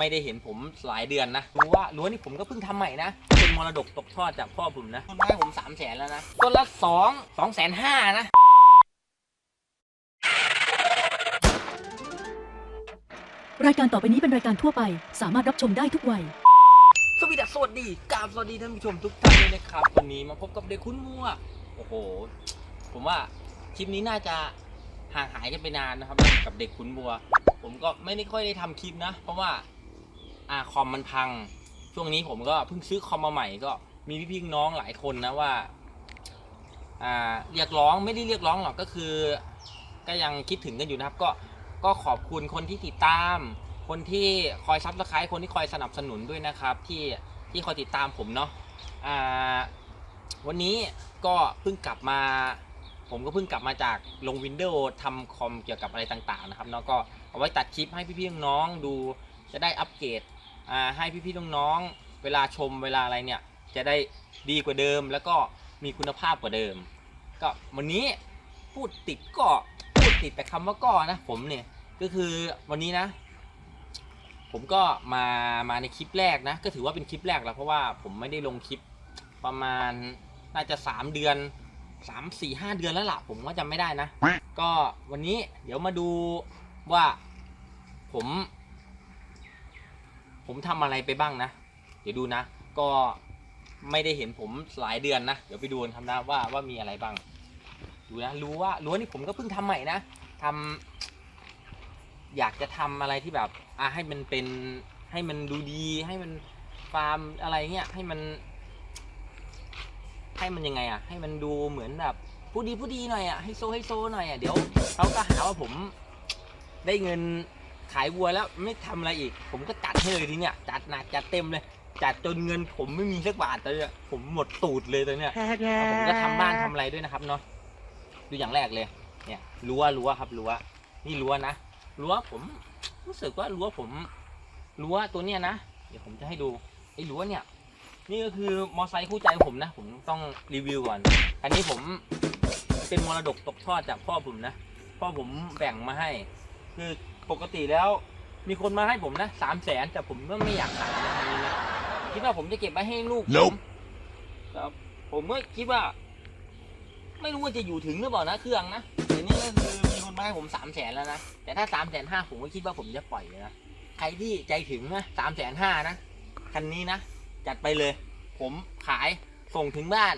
ไม่ได้เห็นผมหลายเดือนนะรู้ว่ารั้วนี่ผมก็เพิ่งทำใหม่นะ เป็นมรดกตกทอดจากพ่อผมนะต้นไม้ผมสามแสนแล้วนะต้นละสองสองแสนห้านะรายการต่อไปนี้เป็นรายการทั่วไป สามารถรับชมได้ทุกวัย สวัสดีสวัสดีกราบสวัสดีท่านผู้ชมทุกท่านเลยนะครับ วันนี้มาพบกับเด็กคุ้นมัว โอ้โห ผมว่าคลิปนี้น่าจะห่างหายกันไปนานนะครับ กับเด็กขุนบัว ผมก็ไม่ได้ค่อยได้ทำคลิปนะ เพราะว่า อ่าคอมมันพัง ช่วงนี้ผมก็เพิ่งซื้อคอมมาใหม่ก็มีพี่ๆน้องหลายคนนะว่าอ่าเรียกร้องไม่ได้เรียกร้องหรอกก็คือ ก็ยังคิดถึงกันอยู่นะครับ ก็ก็ขอบคุณคนที่ติดตาม คนที่คอยซับสไครต์คนที่คอยสนับสนุนด้วยนะครับ ที่ที่คอยติดตามผมเนาะอ่าวันนี้ก็เพิ่งกลับมา ผมก็เพิ่งกลับมาจากลงวินโดว์ทำคอมเกี่ยวกับอะไรต่างๆนะครับเนาะก็เอาไว้ตัดคลิปให้พี่ๆน้องดูจะได้อัปเกรด อ่าให้พี่ๆน้องๆเวลาชมเวลาอะไรเนี่ย จะได้ดีกว่าเดิมแล้วก็มีคุณภาพกว่าเดิม ก็วันนี้พูดติดก็พูดติดแต่คำว่าก็นะผมเนี่ยก็คือวันนี้นะ ผมก็มามาในคลิปแรกนะ ก็ถือว่าเป็นคลิปแรกแล้วเพราะว่าผมไม่ได้ลงคลิปประมาณน่าจะสามเดือนสามสี่ห้าเดือนแล้วล่ะ ผมก็จำไม่ได้นะ ก็วันนี้เดี๋ยวมาดูว่าผม ผมทำอะไรไปบ้างนะ เดี๋ยวดูนะ ก็ไม่ได้เห็นผมหลายเดือนนะ เดี๋ยวไปดูกันครับนะว่าว่ามีอะไรบ้าง ดูนะ รู้ว่ารู้ว่านี่ผมก็เพิ่งทำใหม่นะทำอยากจะทำอะไรที่แบบอะให้มันเป็นให้มันดูดี ให้มันฟาร์มอะไรเงี้ยให้มัน ให้มันยังไงอะ ให้มันดูเหมือนแบบผู้ดีผู้ดีหน่อยอะให้โซให้โซหน่อยอะเดี๋ยวเขาก็หาว่าผมได้เงิน ขายวัวแล้วไม่ทำอะไรอีก ผมก็จัดให้เลยทีเนี้ยจัดหนักจัดเต็มเลยจัดจนเงินผมไม่มีสักบาทเลยอะผมหมดตูดเลยตอนเนี้ยแล้วผมก็ทำบ้านทำอะไรด้วยนะครับเนาะดูอย่างแรกเลย เนี่ยรั้วรั้วครับรั้วนี่รั้วนะรั้วผมรู้สึกว่ารั้วผมรั้วตัวเนี้ยนะเดี๋ยวผมจะให้ดูไอ้รั้วเนี่ยนี่ก็คือมอไซค์คู่ใจผมนะ ผมต้องรีวิวก่อน อันนี้ผมเป็นมรดกตกทอดจากพ่อผมนะ พ่อผมแบ่งมาให้ คือ ปกติแล้ว มีคนมาให้ผมนะสามแสนแต่ผมก็ไม่อยากขายนะอันนี้นะคิดว่าผมจะเก็บไว้ให้ลูกผม Nope แต่ผมก็คิดว่า ไม่รู้ว่าจะอยู่ถึงหรือเปล่านะเครื่องนะแต่นี่ก็คือมีคนมาให้ผมสามแสนแล้วนะแต่ถ้าสามแสนห้าผมก็คิดว่าผมจะปล่อยเลยนะใครที่ใจถึงนะสามแสนห้านะคันนี้นะจัดไปเลย ผมขายส่งถึงบ้าน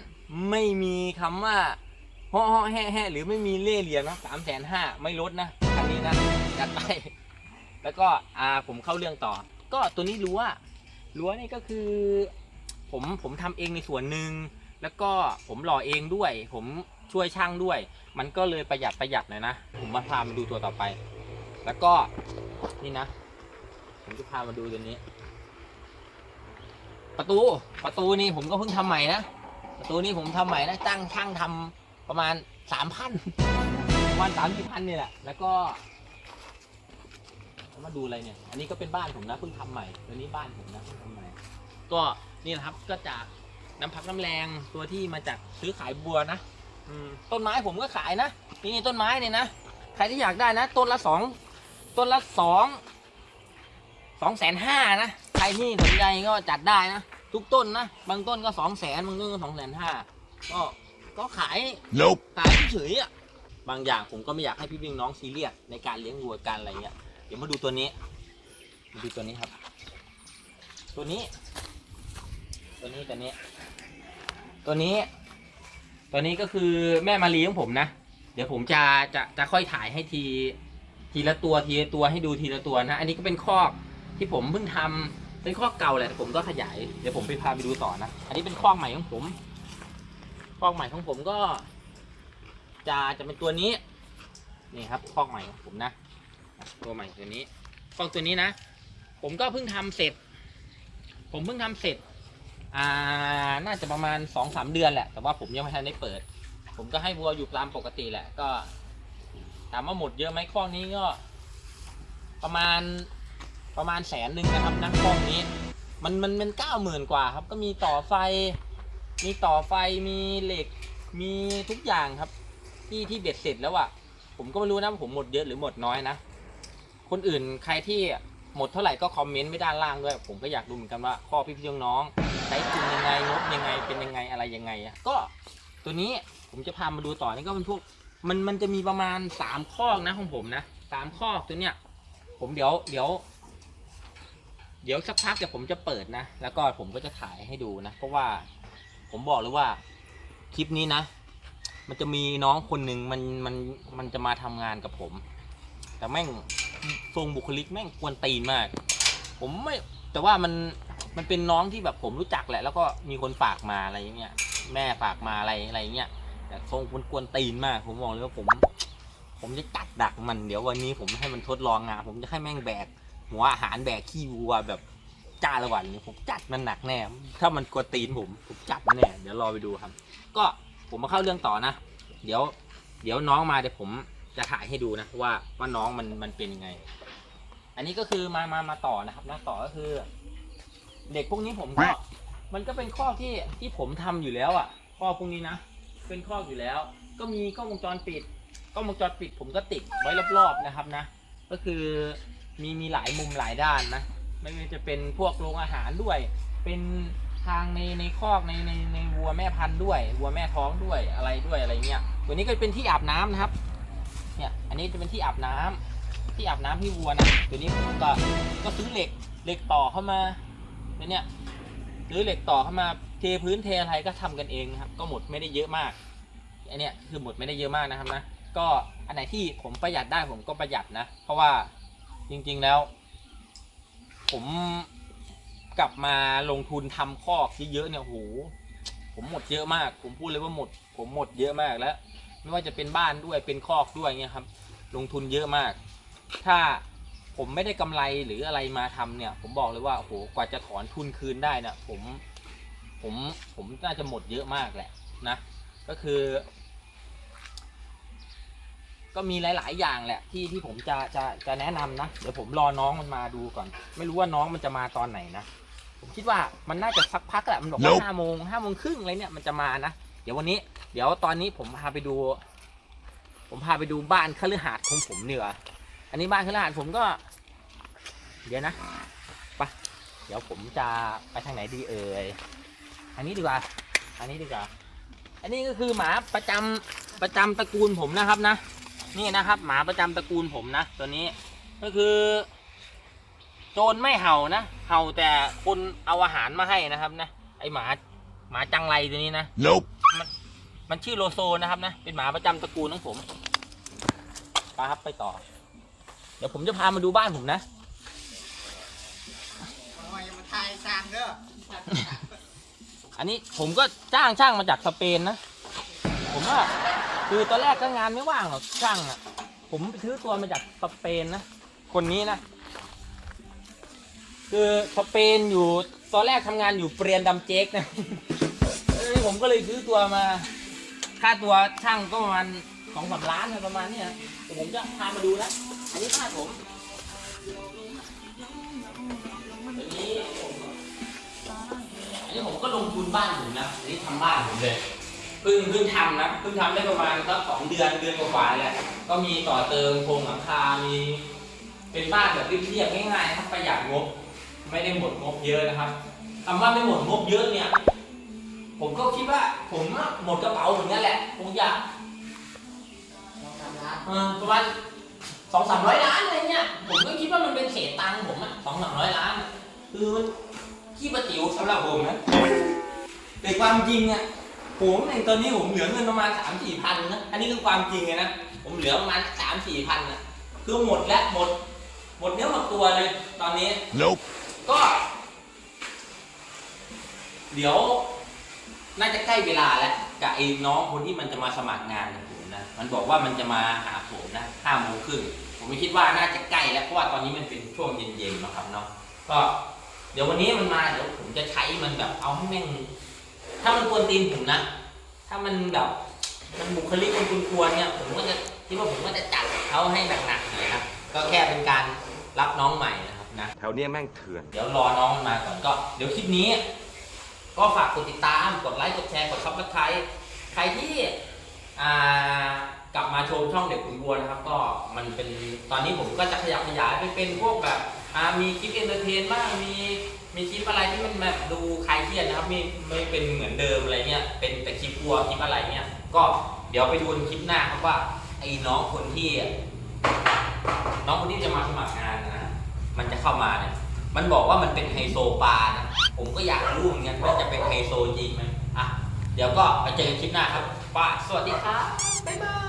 ไม่มีคำว่า ห่อห่อแห่แห่หรือไม่มีเล่เหลี่ยมนะสามแสนห้าไม่ลดนะคันนี้นะจัดไป แล้วก็อ่าผมเข้าเรื่องต่อ ก็ตัวนี้รั้วรั้วนี่ก็คือ ผมผมทำเองในส่วนหนึ่งแล้วก็ผมหล่อเองด้วย ผมช่วยช่างด้วย มันก็เลยประหยัดประหยัดหน่อยนะผมมาพามาดูตัวต่อไป แล้วก็นี่นะผมจะพามาดูตัวนี้ ประตูประตูนี่ผมก็เพิ่งทำใหม่นะประตูนี่ผมทำใหม่นะจ้างช่างทำ ประมาณสามพันประมาณสามสี่พันเนี่ยแหละ แล้วก็มาดูอะไรเนี่ย อันนี้ก็เป็นบ้านผมนะเพิ่งทำใหม่ตัวนี้บ้านผมนะเพิ่งทำใหม่ ก็นี่นะครับก็จากน้ำพักน้ำแรงตัวที่มาจากซื้อขายบัวนะอืมต้นไม้ผมก็ขายนะนี่ต้นไม้เนี่ยนะใครที่อยากได้นะต้นละสองต้นละสองสองแสนห้านะใครที่สนใจก็จัดได้นะทุกต้นนะบางต้นก็สองแสนบางต้นก็สองแสนห้าก็ ก็ขาย Nope. ขายเฉยๆอะบางอย่างผมก็ไม่อยากให้พี่พี่น้องซีเรียสในการเลี้ยงวัวการอะไรเงี้ยเดี๋ยวมาดูตัวนี้มาดูตัวนี้ครับ ตัวนี้ ตัวนี้ตัวนี้ ตัวนี้ ตัวนี้ก็คือแม่มารีของผมนะ เดี๋ยวผมจะจะจะค่อยถ่ายให้ที ทีละตัวทีละตัวให้ดูทีละตัวนะ อันนี้ก็เป็นคอกที่ผมเพิ่งทำเป็นคอกเก่าแหละแต่ผมก็ขยายเดี๋ยวผมไปพาไปดูต่อนะ อันนี้เป็นคอกใหม่ของผม คอกใหม่ของผมก็ จะจะเป็นตัวนี้ นี่ครับคอกใหม่ของผมนะ ตัวใหม่ตัวนี้คอกตัวนี้นะ ผมก็เพิ่งทำเสร็จ ผมเพิ่งทำเสร็จ อ่า น่าจะประมาณสองสามเดือนแหละ แต่ว่าผมยังไม่ทันได้เปิด ผมก็ให้วัวอยู่ตามปกติแหละ ก็ถามว่าหมดเยอะไหมคอกนี้ก็ ประมาณประมาณแสนหนึ่งนะครับนะคอกนี้ มันมันมันเก้าหมื่นกว่าครับ ก็มีต่อไฟ มีต่อไฟมีเหล็กมีทุกอย่างครับ ที่ที่เบ็ดเสร็จแล้วอะ่ะ ผมก็ไม่รู้นะว่าผมหมดเยอะหรือหมดน้อยนะคนอื่นใครที่หมดเท่าไหร่ก็คอมเมนต์ไว้ด้านล่างด้วย ผมก็อยากดูเหมือนกันว่าข้อพี่พี่น้องๆใช้ทุนยังไงงบยังไงเป็นยังไงอะไรยังไงอะก็ตัวนี้ผมจะพามาดูต่อนี่ก็เป็นพวกมันมันจะมีประมาณสามข้อนะของผมนะสามข้อตัวเนี้ยผมเดี๋ยวเดี๋ยว เดี๋ยวสักพักเดี๋ยวผมจะเปิดนะ แล้วก็ผมก็จะถ่ายให้ดูนะ เพราะว่า ผมบอกเลยว่าคลิปนี้นะ มันจะมีน้องคนหนึ่งมันมันมันจะมาทำงานกับผม แต่แม่งทรงบุคลิกแม่งกวนตีนมาก ผมไม่แต่ว่ามันมันเป็นน้องที่แบบผมรู้จักแหละ แล้วก็มีคนฝากมาอะไรอย่างเงี้ยแม่ฝากมาอะไรอะไรอย่างเงี้ยแต่ทรงมันกวนตีนมาก ผมบอกเลยว่าผม ผมจะจัดดักมันเดี๋ยววันนี้ผมให้มันทดลองงานผมจะให้แม่งแบกหัวอาหารแบกขี้วัวแบบ จ้าละวันนี้ผมจัดมันหนักแน่ ถ้ามันกวตีนผมผมจัดมันแน่ เดี๋ยวรอไปดูครับ ก็ผมมาเข้าเรื่องต่อนะ เดี๋ยว เดี๋ยวน้องมาเดี๋ยวผมจะถ่ายให้ดูนะว่าว่าน้องมันมันเป็นยังไง อันนี้ก็คือมามามาต่อนะครับนะต่อก็คือ เด็กพวกนี้ผมก็มันก็เป็นข้อที่ที่ผมทำอยู่แล้วอะ ข้อพวกนี้นะเป็นข้ออยู่แล้ว ก็มีกล้องวงจรปิดกล้องวงจรปิดผมก็ติดไว้รอบๆนะครับนะ ก็คือมีมีหลายมุมหลายด้านนะ ไม่ว่าจะเป็นพวกโรงอาหารด้วย เป็นทางในในคอกในในในวัวแม่พันธุ์ด้วย วัวแม่ท้องด้วยอะไรด้วยอะไรเงี้ยตัวนี้ก็เป็นที่อาบน้ำนะครับ เนี่ย อันนี้จะเป็นที่อาบน้ำที่อาบน้ำให้วัวนะ ตัวนี้ผมก็ก็ซื้อเหล็กเหล็กต่อเข้ามาแล้วเนี่ยซื้อเหล็กต่อเข้ามาเทพื้นเทอะไรก็ทำกันเองนะครับ ก็หมดไม่ได้เยอะมาก อันเนี้ยคือหมดไม่ได้เยอะมากนะครับนะ ก็อันไหนที่ผมประหยัดได้ผมก็ประหยัดนะ เพราะว่าจริงๆแล้ว ผมกลับมาลงทุนทำคอกเยอะๆเนี่ยโหผมหมดเยอะมาก ผมพูดเลยว่าหมด ผมหมดเยอะมากแล้ว ไม่ว่าจะเป็นบ้านด้วยเป็นคอกด้วยเงี้ยครับ ลงทุนเยอะมาก ถ้าผมไม่ได้กำไรหรืออะไรมาทำเนี่ย ผมบอกเลยว่าโหกว่าจะถอนทุนคืนได้น่ะผมผมผมน่าจะหมดเยอะมากแหละนะ ก็คือ ก็มีหลาย ๆ อย่างแหละที่ที่ผมจะจะจะแนะนำนะ เดี๋ยวผมรอน้องมันมาดูก่อน ไม่รู้ว่าน้องมันจะมาตอนไหนนะ ผมคิดว่ามันน่าจะสักพักแหละมันบอกว่า Nope ห้าโมงห้าโมงครึ่งอะไรเนี่ยมันจะมานะ เดี๋ยววันนี้ เดี๋ยวตอนนี้ผมพาไปดู ผมพาไปดูบ้านคฤหาสน์ของผมเนีกว่ยอันนี้บ้านคฤหาสน์ผมก็ เดี๋ยวนะไปเดี๋ยวผมจะไปทางไหนดีเอ่ยอันนี้ดีกว่า อันนี้ดีกว่า อันนี้ก็คือหมาประจำประจำตระกูลผมนะครับนะ นี่นะครับ หมาประจำตระกูลผมนะตัวนี้ก็คือ โจรไม่เห่านะเห่าแต่คนเอาอาหารมาให้นะครับนะไอหมาหมาจังไรตัวนี้นะ Nope. มันชื่อโลโซนะครับนะเป็นหมาประจำตระกูลของผมไปครับไปต่อ เดี๋ยวผมจะพามาดูบ้านผมนะทำไมมาทายสร้างเด้ออันนี้ผมก็จ้างช่างมาจากสเปนนะ ผมว่า คือตอนแรกก็งานไม่ว่างหรอกช่างอะ ผมไปซื้อตัวมาจากสเปนนะ คนนี้นะ คือสเปนอยู่ตอนแรกทำงานอยู่เปรียนดำเจ๊กนะผมก็เลยซื้อตัวมาค่าตัวช่างก็ประมาณสองสามล้านประมาณนี้ยเดี๋ยวผมจะพามาดูนะ อันนี้ค่าผมอันนี้ผมอันนี้ผมก็ลงทุนบ้านผมนะ อันนี้ทำบ้านผมเลย เพิ่งเพิ่งทำนะเพิ่งทำได้ประมาณสักสองเดือนเดือนกว่าๆแหละก็มีต่อเติมโครงหลังคา มีเป็นบ้านแบบเรียบๆง่ายๆนะครับประหยัดงบ ไม่ได้หมดงบเยอะนะครับคำว่าไม่หมดงบเยอะเนี่ย ผมก็คิดว่าผมอะหมดกระเป๋าเหมือนกันแหละผมอยากสองสามล้านเออประมาณสองสามร้อยล้านอะไรเงี้ยผมก็คิดว่ามันเป็นเศษตังค์ผมอะสองสามร้อยล้านอะคือมันขี้ประจิ๋วสำหรับผมนะแต่ความจริงอะ ผมเองตอนนี้ผมเหลือเงินประมาณสามสี่พันนะ อันนี้คือความจริงเลยนะ ผมเหลือประมาณสามสี่พันอะคือหมดแล้วหมด หมดเนื้อหมดตัวเลย ตอนนี้ Nope. ก็ เดี๋ยว น่าจะใกล้เวลาแล้วกับไอ้น้องคนที่มันจะมาสมัครงานกับผมนะ มันบอกว่ามันจะมาหาผมนะห้าโมงครึ่งผมไม่คิดว่าน่าจะใกล้แล้วเพราะว่าตอนนี้มันเป็นช่วงเย็นๆนะครับเนาะ ก็ เดี๋ยววันนี้มันมาเดี๋ยวผมจะใช้มันแบบเอาให้แม่ง ถ้ามันกวนตีนผมนะ ถ้ามันแบบมันบุคลิกมันกวนๆเนี่ยผมก็จะคิดว่าผมก็จะจัดเขาให้หนักๆหน่อยนะก็แค่เป็นการรับน้องใหม่นะครับนะ แถวเนี้ยแม่งเถื่อน เดี๋ยวรอน้องมันมาก่อนก็ เดี๋ยวคลิปนี้ ก็ฝากกดติดตาม กดไลค์ กดแชร์ กดซับสไครต์ใครที่อ่ากลับมาชมช่องเด็กขุนบัวนะครับ ก็มันเป็นตอนนี้ผมก็จะขยับขยายไปเป็นพวกแบบอ่ามีคลิปเอนเตอร์เทนบ้าง มี มีคลิปอะไรที่มันแบบดูคลายเครียดนะครับไม่ไม่เป็นเหมือนเดิมอะไรเงี้ยเป็นแต่คลิปวัวคลิปอะไรเงี้ยก็เดี๋ยวไปดูคลิปหน้าครับว่าไอ้น้องคนที่ น้องคนที่จะมาสมัครงานนะมันจะเข้ามาเนี่ยมันบอกว่ามันเป็นไฮโซปลานะผมก็อยากรู้เหมือนกันว่าจะเป็นไฮโซจริงไหมอะเดี๋ยวก็ไปเจอกันคลิปหน้าครับป้าสวัสดีครับบ๊ายบาย